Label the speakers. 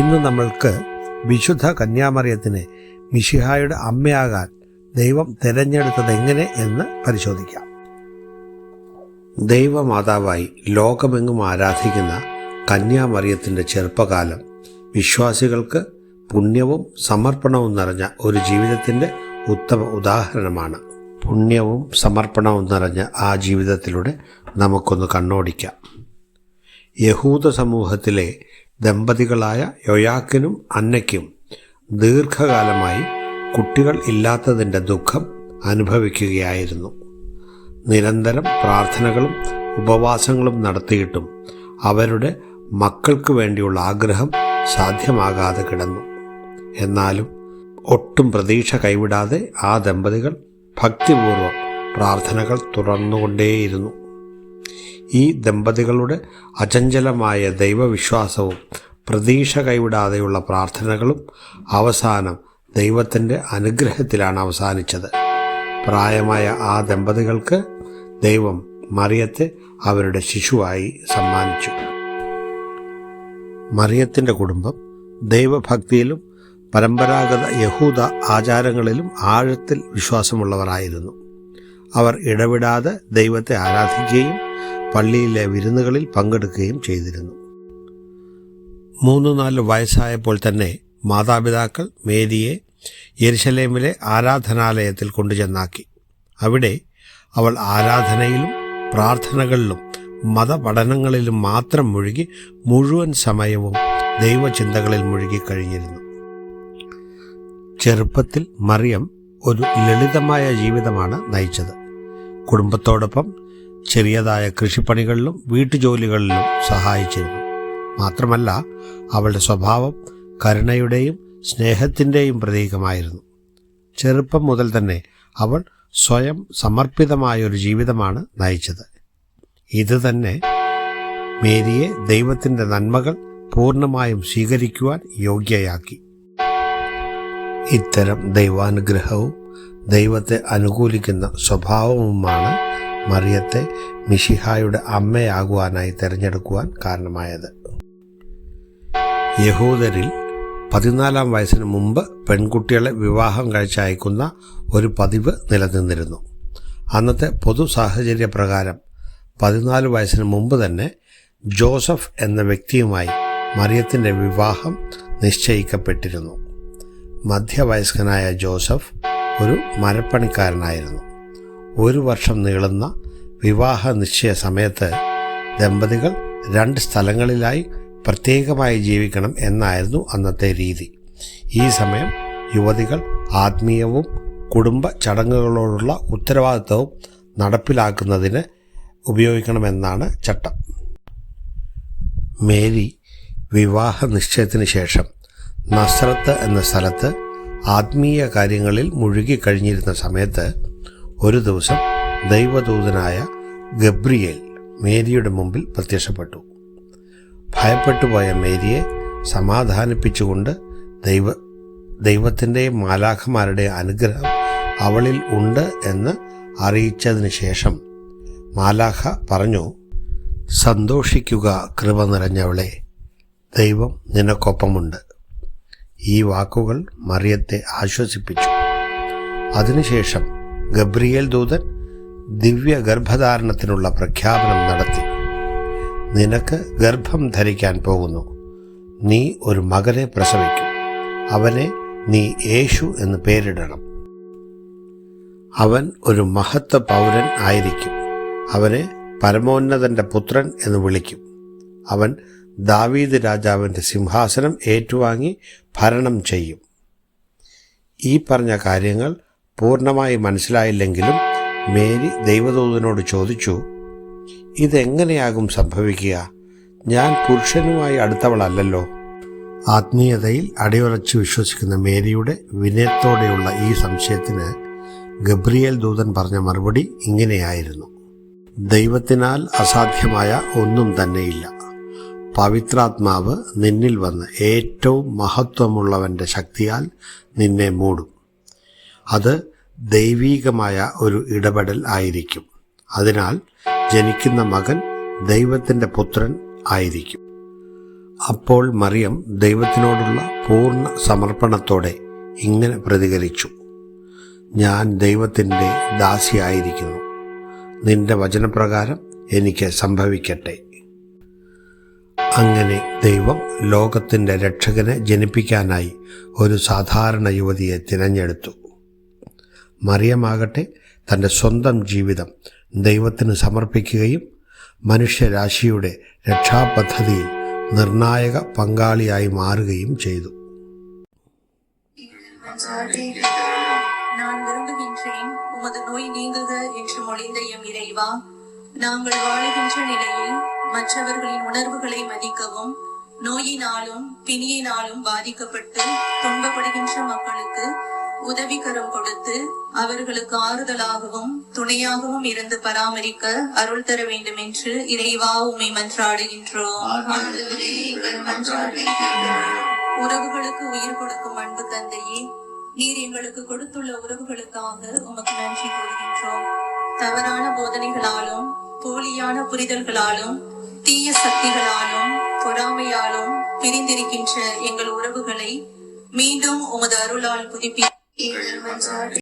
Speaker 1: ഇന്ന് നമ്മൾക്ക് വിശുദ്ധ കന്യാമറിയത്തിനെ മിഷിഹായുടെ അമ്മയാകാൻ ദൈവം തിരഞ്ഞെടുത്തത് എങ്ങനെ എന്ന് പരിശോധിക്കാം. ദൈവമാതാവായി ലോകമെങ്ങും ആരാധിക്കുന്ന കന്യാമറിയത്തിന്റെ ചെറുപ്പകാലം വിശ്വാസികൾക്ക് പുണ്യവും സമർപ്പണവും നിറഞ്ഞ ഒരു ജീവിതത്തിന്റെ ഉത്തമ ഉദാഹരണമാണ്. പുണ്യവും സമർപ്പണവും നിറഞ്ഞ ആ ജീവിതത്തിലൂടെ നമുക്കൊന്ന് കണ്ണോടിക്കാം. യഹൂദ സമൂഹത്തിലെ ദമ്പതികളായ യൊയാക്കിനും അന്നയ്ക്കും ദീർഘകാലമായി കുട്ടികൾ ഇല്ലാത്തതിന്റെ ദുഃഖം അനുഭവിക്കുകയായിരുന്നു. നിരന്തരം പ്രാർത്ഥനകളും ഉപവാസങ്ങളും നടത്തിയിട്ടും അവരുടെ മക്കൾക്ക് വേണ്ടിയുള്ള ആഗ്രഹം സാധ്യമാകാതെ കിടന്നു. എന്നാലും ഒട്ടും പ്രതീക്ഷ കൈവിടാതെ ആ ദമ്പതികൾ ഭക്തിപൂർവം പ്രാർത്ഥനകൾ തുറന്നുകൊണ്ടേയിരുന്നു. ഈ ദമ്പതികളുടെ അചഞ്ചലമായ ദൈവവിശ്വാസവും പ്രതീക്ഷ കൈവിടാതെയുള്ള പ്രാർത്ഥനകളും അവസാനം ദൈവത്തിന്റെ അനുഗ്രഹത്തിലാണ് അവസാനിച്ചത്. പ്രായമായ ആ ദമ്പതികൾക്ക് ദൈവം മറിയത്തെ അവരുടെ ശിശുവായി സമ്മാനിച്ചു. മറിയത്തിന്റെ കുടുംബം ദൈവഭക്തിയിലും പരമ്പരാഗത യഹൂദ ആചാരങ്ങളിലും ആഴത്തിൽ വിശ്വാസമുള്ളവരായിരുന്നു. അവർ ഇടവിടാതെ ദൈവത്തെ ആരാധിക്കുകയും പള്ളിയിലെ വിരുന്നുകളിൽ പങ്കെടുക്കുകയും ചെയ്തിരുന്നു. മൂന്ന് നാല് വയസ്സായപ്പോൾ തന്നെ മാതാപിതാക്കൾ മേരിയെ യെരുശലേമിലെ ആരാധനാലയത്തിൽ കൊണ്ടുചെന്നാക്കി. അവിടെ അവൾ ആരാധനയിലും പ്രാർത്ഥനകളിലും മതപഠനങ്ങളിലും മാത്രം മുഴുകി മുഴുവൻ സമയവും ദൈവചിന്തകളിൽ മുഴുകി കഴിഞ്ഞിരുന്നു. ചെറുപ്പത്തിൽ മറിയം ഒരു ലളിതമായ ജീവിതമാണ് നയിച്ചത്. കുടുംബത്തോടൊപ്പം ചെറിയതായ കൃഷിപ്പണികളിലും വീട്ടുജോലികളിലും സഹായിച്ചിരുന്നു. മാത്രമല്ല അവളുടെ സ്വഭാവം കരുണയുടെയും സ്നേഹത്തിന്റെയും പ്രതീകമായിരുന്നു. ചെറുപ്പം മുതൽ തന്നെ അവൾ സ്വയം സമർപ്പിതമായ ഒരു ജീവിതമാണ് നയിച്ചത്. ഇത് തന്നെ മേരിയെ ദൈവത്തിന്റെ നന്മകൾ പൂർണമായും സ്വീകരിക്കുവാൻ യോഗ്യയാക്കി. ഇത്തരം ദൈവാനുഗ്രഹവും ദൈവത്തെ അനുകൂലിക്കുന്ന സ്വഭാവവുമാണ് മറിയത്തെ മിഷിഹായുടെ അമ്മയാകുവാനായി തിരഞ്ഞെടുക്കുവാൻ കാരണമായത്. യഹൂദരിൽ പതിനാലാം വയസ്സിന് മുമ്പ് പെൺകുട്ടികളെ വിവാഹം കഴിച്ചയക്കുന്ന ഒരു പതിവ് നിലനിന്നിരുന്നു. അന്നത്തെ പൊതു സാഹചര്യ പ്രകാരം പതിനാല് വയസ്സിന് മുമ്പ് തന്നെ ജോസഫ് എന്ന വ്യക്തിയുമായി മറിയത്തിന്റെ വിവാഹം നിശ്ചയിക്കപ്പെട്ടിരുന്നു. മധ്യവയസ്കനായ ജോസഫ് ഒരു മരപ്പണിക്കാരനായിരുന്നു. ഒരു വർഷം നീളുന്ന വിവാഹ നിശ്ചയ സമയത്ത് ദമ്പതികൾ രണ്ട് സ്ഥലങ്ങളിലായി പ്രത്യേകമായി ജീവിക്കണം എന്നായിരുന്നു അന്നത്തെ രീതി. ഈ സമയം യുവതികൾ ആത്മീയവും കുടുംബ ചടങ്ങുകളോടുള്ള ഉത്തരവാദിത്വവും നടപ്പിലാക്കുന്നതിന് ഉപയോഗിക്കണമെന്നാണ് ചട്ടം. മേരി വിവാഹ നിശ്ചയത്തിന് ശേഷം നസ്രത്ത് എന്ന സ്ഥലത്ത് ആത്മീയ കാര്യങ്ങളിൽ മുഴുകിക്കഴിഞ്ഞിരുന്ന സമയത്ത് ഒരു ദിവസം ദൈവദൂതനായ ഗബ്രിയേൽ മേരിയുടെ മുമ്പിൽ പ്രത്യക്ഷപ്പെട്ടു. ഭയപ്പെട്ടുപോയ മേരിയെ സമാധാനിപ്പിച്ചുകൊണ്ട് ദൈവ ദൈവത്തിന്റെയും മാലാഖമാരുടെ അനുഗ്രഹം അവളിൽ ഉണ്ട് എന്ന് അറിയിച്ചതിന് ശേഷം മാലാഖ പറഞ്ഞു സന്തോഷിക്കുക കൃപ നിറഞ്ഞവളെ ദൈവം നിനക്കൊപ്പമുണ്ട്. ഈ വാക്കുകൾ മറിയത്തെ ആശ്വസിപ്പിച്ചു. അതിനുശേഷം ഗബ്രിയേൽ ദൂതൻ ദിവ്യ ഗർഭധാരണത്തിനുള്ള പ്രഖ്യാപനം നടത്തി. നിനക്ക് ഗർഭം ധരിക്കാൻ പോകുന്നു. നീ ഒരു മകനെ പ്രസവിക്കും. അവനെ നീ യേശു എന്ന് പേരിടണം. അവൻ ഒരു മഹത്വ പൗരൻ ആയിരിക്കും. അവനെ പരമോന്നതന്റെ പുത്രൻ എന്ന് വിളിക്കും. അവൻ ദാവീദ് രാജാവിന്റെ സിംഹാസനം ഏറ്റുവാങ്ങി ഭരണം ചെയ്യും. ഈ പറഞ്ഞ കാര്യങ്ങൾ പൂർണമായി മനസ്സിലായില്ലെങ്കിലും മേരി ദൈവദൂതനോട് ചോദിച്ചു ഇതെങ്ങനെയാകും സംഭവിക്കുക? ഞാൻ പുരുഷനുമായി അടുത്തവളല്ലോ ആത്മീയതയിൽ അടിയുറച്ച് വിശ്വസിക്കുന്ന മേരിയുടെ വിനയത്തോടെയുള്ള ഈ സംശയത്തിന് ഗബ്രിയേൽ ദൂതൻ പറഞ്ഞ മറുപടി ഇങ്ങനെയായിരുന്നു. ദൈവത്തിനാൽ അസാധ്യമായ ഒന്നും തന്നെയില്ല. പവിത്രാത്മാവ് നിന്നിൽ വന്ന് ഏറ്റവും മഹത്വമുള്ളവന്റെ ശക്തിയാൽ നിന്നെ മൂടും. അത് ദൈവീകമായ ഒരു ഇടപെടൽ ആയിരിക്കും. അതിനാൽ ജനിക്കുന്ന മകൻ ദൈവത്തിന്റെ പുത്രൻ ആയിരിക്കും. അപ്പോൾ മറിയം ദൈവത്തിനോടുള്ള പൂർണ സമർപ്പണത്തോടെ ഇങ്ങനെ പ്രതികരിച്ചു. ഞാൻ ദൈവത്തിന്റെ ദാസിയായിരിക്കുന്നു. നിന്റെ വചനപ്രകാരം എനിക്ക് സംഭവിക്കട്ടെ. അങ്ങനെ ദൈവം ലോകത്തിൻ്റെ രക്ഷകനെ ജനിപ്പിക്കാനായി ഒരു സാധാരണ യുവതിയെ തിരഞ്ഞെടുത്തു മറിയമാകട്ടെ തൻ്റെ സ്വന്തം ജീവിതം ദൈവത്തിന് സമർപ്പിക്കുകയും മനുഷ്യരാശിയുടെ രക്ഷാപദ്ധതിയിൽ നിർണായക പങ്കാളിയായി മാറുകയും ചെയ്തു
Speaker 2: நான் விரும்புகின்றேன் உமது நோய் நீங்குக என்று மொழிந்த எம் இறைவா நாங்கள் வாழுகின்ற நிலையில் மற்றவர்களின் உணர்வுகளை மதிக்கவும் நோயினாலும் பிணியினாலும் பாதிக்கப்பட்டு துன்பப்படுகின்ற மக்களுக்கு உதவிக்கரம் கொடுத்து அவர்களுக்கு ஆறுதலாகவும் துணையாகவும் இருந்து பராமரிக்க அருள் தர வேண்டும் என்று இறைவா உமை மன்றாடுகின்றோம். உறவுகளுக்கு உயிர் கொடுக்கும் அன்பு தந்தையே நீர் எங்களுக்கு கொடுத்துள்ள உறவுகளுக்காக உமக்கு நன்றி கூறுகின்றோம். தவறான போதனைகளாலும் போலியான புரிதல்களாலும் தீய சக்திகளாலும் பொறாமையாலும் பிரிந்திருக்கின்ற எங்கள் உறவுகளை மீண்டும் உமது அருளால் புதுப்பி